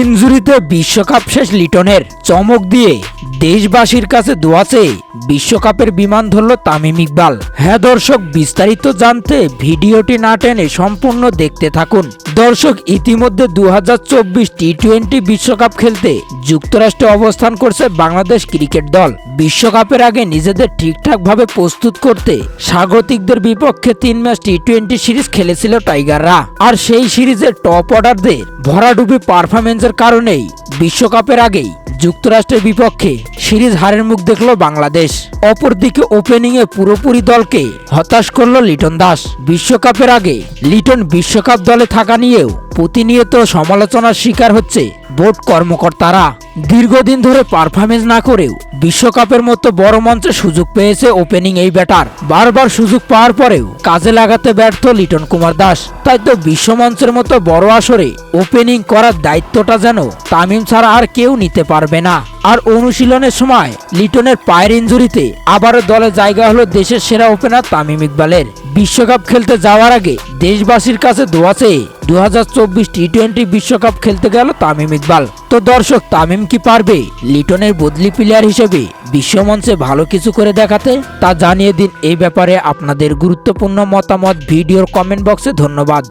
ইনজুরিতে বিশ্বকাপ শেষ লিটনের। চমক দিয়ে দেশবাসীর কাছে দোয়াছে বিশ্বকাপের বিমান ধরল তামিম ইকবাল। হ্যাঁ দর্শক, বিস্তারিত জানতে ভিডিওটি না টেনে সম্পূর্ণ দেখতে থাকুন। দর্শক, ইতিমধ্যে দু হাজার চব্বিশ টি টোয়েন্টি বিশ্বকাপ খেলতে যুক্তরাষ্ট্রে অবস্থান করছে বাংলাদেশ ক্রিকেট দল। বিশ্বকাপের আগে নিজেদের ঠিকঠাকভাবে প্রস্তুত করতে স্বাগতিকদের বিপক্ষে তিন ম্যাচ টি টোয়েন্টি সিরিজ খেলেছিল টাইগাররা। আর সেই সিরিজের টপ অর্ডারদের ভরাডুবি পারফরমেন্সের কারণেই বিশ্বকাপের আগেই যুক্তরাষ্ট্রের বিপক্ষে সিরিজ হারের মুখ দেখল বাংলাদেশ। অপরদিকে ওপেনিংয়ে পুরোপুরি দলকে হতাশ করল লিটন দাস। বিশ্বকাপের আগে লিটন বিশ্বকাপ দলে থাকা নিয়েও প্রতিনিয়ত সমালোচনার শিকার হচ্ছে বোর্ড কর্মকর্তারা। দীর্ঘদিন ধরে পারফরমেন্স না করেও বিশ্বকাপের মতো বড় মঞ্চে সুযোগ পেয়েছে ওপেনিং এই ব্যাটার বারবার সুযোগ পাওয়ার পরেও কাজে লাগাতে ব্যর্থ লিটন কুমার দাস। তাই তো বিশ্বমঞ্চের মতো বড় আসরে ওপেনিং করার দায়িত্বটা যেন তামিম ছাড়া আর কেউ নিতে পারবে না। আর অনুশীলনের সময় লিটনের পায়ের ইঞ্জুরিতে আবারও দলে জায়গা হলো দেশের সেরা ওপেনার তামিম ইকবালের। বিশ্বকাপ খেলতে যাওয়ার আগে দেশবাসীর কাছে দোয়া চেয়ে দু টি টোয়েন্টি বিশ্বকাপ খেলতে গেল তামিম ইকবাল। তো দর্শক, তামিম কি পারবে? লিটনের বদলি প্লেয়ার হিসেবে বিশ্বমঞ্চে ভালো কিছু করে দেখাতে? তা জানিয়ে দিন এই ব্যাপারে আপনাদের গুরুত্বপূর্ণ মতামত। ভিডিওর কমেন্ট বক্সে ধন্যবাদ।